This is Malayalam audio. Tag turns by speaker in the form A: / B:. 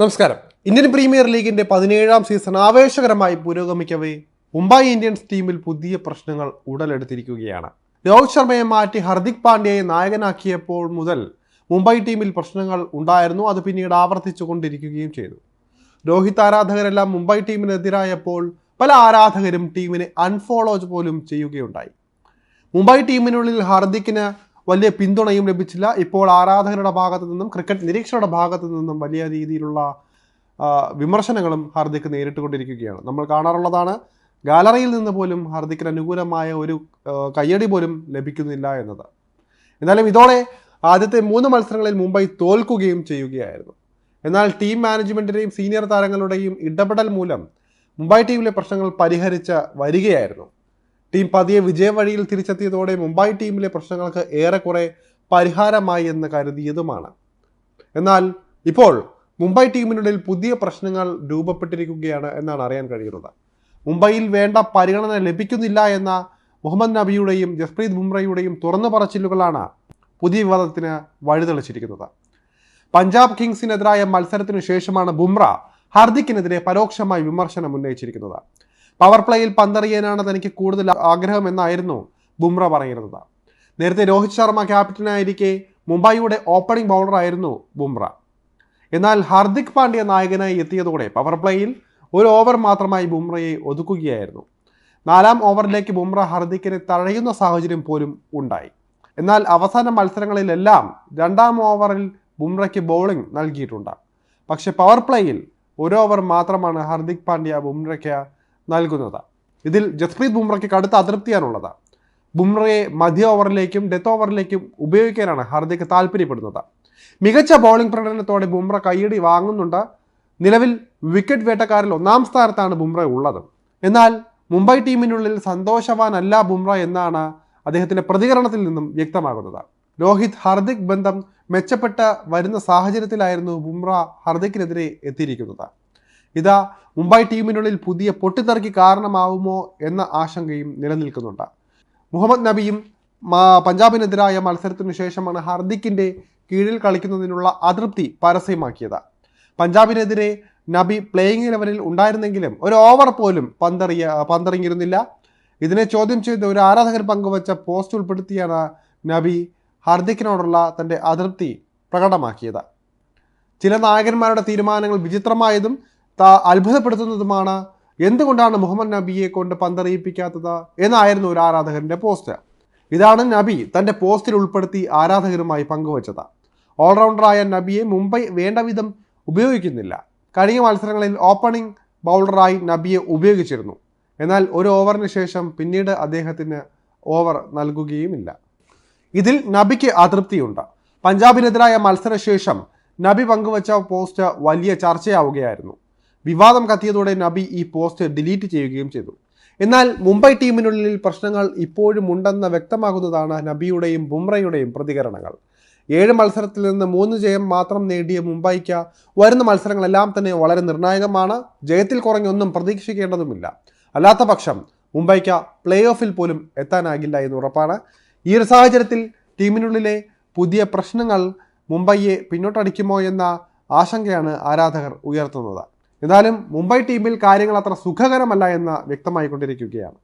A: നമസ്കാരം. ഇന്ത്യൻ പ്രീമിയർ ലീഗിന്റെ പതിനേഴാം സീസൺ ആവേശകരമായി പുരോഗമിക്കവേ മുംബൈ ഇന്ത്യൻസ് ടീമിൽ പുതിയ പ്രശ്നങ്ങൾ ഉടലെടുത്തിരിക്കുകയാണ്. രോഹിത് ശർമ്മയെ മാറ്റി ഹർദിക് പാണ്ഡ്യയെ നായകനാക്കിയപ്പോൾ മുതൽ മുംബൈ ടീമിൽ പ്രശ്നങ്ങൾ ഉണ്ടായിരുന്നു. അത് പിന്നീട് ആവർത്തിച്ചു കൊണ്ടിരിക്കുകയും ചെയ്തു. രോഹിത് ആരാധകരെല്ലാം മുംബൈ ടീമിനെതിരായപ്പോൾ പല ആരാധകരും ടീമിനെ അൺഫോളോ പോലും ചെയ്യുകയുണ്ടായി. മുംബൈ ടീമിനുള്ളിൽ ഹാർദിക്കിന് വലിയ പിന്തുണയും ലഭിച്ചില്ല. ഇപ്പോൾ ആരാധകരുടെ ഭാഗത്തു നിന്നും ക്രിക്കറ്റ് നിരീക്ഷകരുടെ ഭാഗത്തു നിന്നും വലിയ രീതിയിലുള്ള വിമർശനങ്ങളും ഹാർദിക്ക് നേരിട്ടുകൊണ്ടിരിക്കുകയാണ്. നമ്മൾ കാണാറുള്ളതാണ് ഗാലറിയിൽ നിന്ന് പോലും ഹാർദിക്കിന് അനുകൂലമായ ഒരു കയ്യടി പോലും ലഭിക്കുന്നില്ല എന്നത്. എന്നാലും ഇതോടെ ആദ്യത്തെ മൂന്ന് മത്സരങ്ങളിൽ മുംബൈ തോൽക്കുകയും ചെയ്യുകയായിരുന്നു. എന്നാൽ ടീം മാനേജ്മെന്റിന്റെയും സീനിയർ താരങ്ങളുടെയും ഇടപെടൽ മൂലം മുംബൈ ടീമിലെ പ്രശ്നങ്ങൾ പരിഹരിച്ച് വരികയായിരുന്നു. ടീം പതിയെ വിജയവഴിയിൽ തിരിച്ചെത്തിയതോടെ മുംബൈ ടീമിലെ പ്രശ്നങ്ങൾക്ക് ഏറെക്കുറെ പരിഹാരമായി എന്ന് കരുതിയതുമാണ്. എന്നാൽ ഇപ്പോൾ മുംബൈ ടീമിനുള്ളിൽ പുതിയ പ്രശ്നങ്ങൾ രൂപപ്പെട്ടിരിക്കുകയാണ് എന്നാണ് അറിയാൻ കഴിയുന്നത്. മുംബൈയിൽ വേണ്ട പരിഗണന ലഭിക്കുന്നില്ല എന്ന മുഹമ്മദ് നബിയുടെയും ജസ്പ്രീത് ബുംറയുടെയും തുറന്നു പറച്ചിലുകളാണ് പുതിയ വിവാദത്തിന് വഴിതെളിച്ചിരിക്കുന്നത്. പഞ്ചാബ് കിങ്സിനെതിരായ മത്സരത്തിനു ശേഷമാണ് ബുംറ ഹർദിക്കിനെതിരെ പരോക്ഷമായി വിമർശനം ഉന്നയിച്ചിരിക്കുന്നത്. പവർ പ്ലേയിൽ പന്തെറിയാനാണ് തനിക്ക് കൂടുതൽ ആഗ്രഹം എന്നായിരുന്നു ബുംറ പറയുന്നത്. നേരത്തെ രോഹിത് ശർമ്മ ക്യാപ്റ്റനായിരിക്കെ മുംബൈയുടെ ഓപ്പണിംഗ് ബൗളറായിരുന്നു ബുംറ. എന്നാൽ ഹാർദിക് പാണ്ഡ്യ നായകനായി എത്തിയതോടെ പവർ പ്ലേയിൽ ഒരു ഓവർ മാത്രമായി ബുംറയെ ഒതുക്കുകയായിരുന്നു. നാലാം ഓവറിലേക്ക് ബുംറ ഹർദിക്കിനെ തഴയുന്ന സാഹചര്യം പോലും ഉണ്ടായി. എന്നാൽ അവസാന മത്സരങ്ങളിലെല്ലാം രണ്ടാം ഓവറിൽ ബുംറയ്ക്ക് ബൗളിംഗ് നൽകിയിട്ടുണ്ട്. പക്ഷേ പവർ പ്ലേയിൽ ഒരു ഓവർ മാത്രമാണ് ഹർദിക് പാണ്ഡ്യ ബുംറയ്ക്ക് നൽകുന്നത്. ഇതിൽ ജസ്പ്രീത് ബുംറയ്ക്ക് കടുത്ത അതൃപ്തിയാണുള്ളത്. ബുംറയെ മധ്യ ഓവറിലേക്കും ഡെത്ത് ഓവറിലേക്കും ഉപയോഗിക്കാനാണ് ഹാർദിക് താല്പര്യപ്പെടുന്നത്. മികച്ച ബൗളിംഗ് പ്രകടനത്തോടെ ബുംറ കൈയടി വാങ്ങുന്നുണ്ട്. നിലവിൽ വിക്കറ്റ് വേട്ടക്കാരിൽ ഒന്നാം സ്ഥാനത്താണ് ബുംറ ഉള്ളത്. എന്നാൽ മുംബൈ ടീമിനുള്ളിൽ സന്തോഷവാനല്ല ബുംറ എന്നാണ് അദ്ദേഹത്തിന്റെ പ്രതികരണത്തിൽ നിന്നും വ്യക്തമാകുന്നത്. രോഹിത് ഹർദിക് ബന്ധം മെച്ചപ്പെട്ട വരുന്ന സാഹചര്യത്തിലായിരുന്നു ബുംറ ഹർദിക്കിനെതിരെ എത്തിയിരിക്കുന്നത്. ഇതാ മുംബൈ ടീമിനുള്ളിൽ പുതിയ പൊട്ടിത്തെറിക്ക് കാരണമാവുമോ എന്ന ആശങ്കയും നിലനിൽക്കുന്നുണ്ട്. മുഹമ്മദ് നബിയും പഞ്ചാബിനെതിരായ മത്സരത്തിനു ശേഷമാണ് ഹർദിക്കിന്റെ കീഴിൽ കളിക്കുന്നതിനുള്ള അതൃപ്തി പരസ്യമാക്കിയത്. പഞ്ചാബിനെതിരെ നബി പ്ലേയിങ് ലെവലിൽ ഉണ്ടായിരുന്നെങ്കിലും ഒരു ഓവർ പോലും പന്തറിയ പന്തറിഞ്ഞിരുന്നില്ല. ഇതിനെ ചോദ്യം ചെയ്ത് ഒരു ആരാധകർ പങ്കുവച്ച പോസ്റ്റ് ഉൾപ്പെടുത്തിയാണ് നബി ഹർദിക്കിനോടുള്ള തന്റെ അതൃപ്തി പ്രകടമാക്കിയത്. ചില നായകന്മാരുടെ തീരുമാനങ്ങൾ വിചിത്രമായതും അത്ഭുതപ്പെടുത്തുന്നതുമാണ്. എന്തുകൊണ്ടാണ് മുഹമ്മദ് നബിയെ കൊണ്ട് പന്തറിയിപ്പിക്കാത്തത് എന്നായിരുന്നു ഒരു ആരാധകന്റെ പോസ്റ്റ് ഇതാണ് നബി തന്റെ പോസ്റ്റിൽ ഉൾപ്പെടുത്തി ആരാധകരുമായി പങ്കുവച്ചത്. ഓൾറൗണ്ടറായ നബിയെ മുംബൈ വേണ്ട വിധം ഉപയോഗിക്കുന്നില്ല. കഴിഞ്ഞ മത്സരങ്ങളിൽ ഓപ്പണിംഗ് ബൗളറായി നബിയെ ഉപയോഗിച്ചിരുന്നു. എന്നാൽ ഒരു ഓവറിന് ശേഷം പിന്നീട് അദ്ദേഹത്തിന് ഓവർ നൽകുകയുമില്ല. ഇതിൽ നബിക്ക് അതൃപ്തിയുണ്ട്. പഞ്ചാബിനെതിരായ മത്സരശേഷം നബി പങ്കുവച്ച പോസ്റ്റ് വലിയ ചർച്ചയാവുകയായിരുന്നു. വിവാദം കത്തിയതോടെ നബി ഈ പോസ്റ്റ് ഡിലീറ്റ് ചെയ്യുകയും ചെയ്തു. എന്നാൽ മുംബൈ ടീമിനുള്ളിൽ പ്രശ്നങ്ങൾ ഇപ്പോഴും ഉണ്ടെന്ന് വ്യക്തമാകുന്നതാണ് നബിയുടെയും ബുംറയുടെയും പ്രതികരണങ്ങൾ. ഏഴ് മത്സരത്തിൽ നിന്ന് മൂന്ന് ജയം മാത്രം നേടിയ മുംബൈക്ക് വരുന്ന മത്സരങ്ങളെല്ലാം തന്നെ വളരെ നിർണായകമാണ്. ജയത്തിൽ കുറഞ്ഞൊന്നും പ്രതീക്ഷിക്കേണ്ടതുമില്ല. അല്ലാത്ത പക്ഷം മുംബൈക്ക് പ്ലേ ഓഫിൽ പോലും എത്താനാകില്ല എന്ന് ഉറപ്പാണ്. ഈ ഒരു സാഹചര്യത്തിൽ ടീമിനുള്ളിലെ പുതിയ പ്രശ്നങ്ങൾ മുംബൈയെ പിന്നോട്ടടിക്കുമോ എന്ന ആശങ്കയാണ് ആരാധകർ ഉയർത്തുന്നത്. എന്നാലും മുംബൈ ടീമിൽ കാര്യങ്ങൾ അത്ര സുഖകരമല്ല എന്ന് വ്യക്തമായിക്കൊണ്ടിരിക്കുകയാണ്.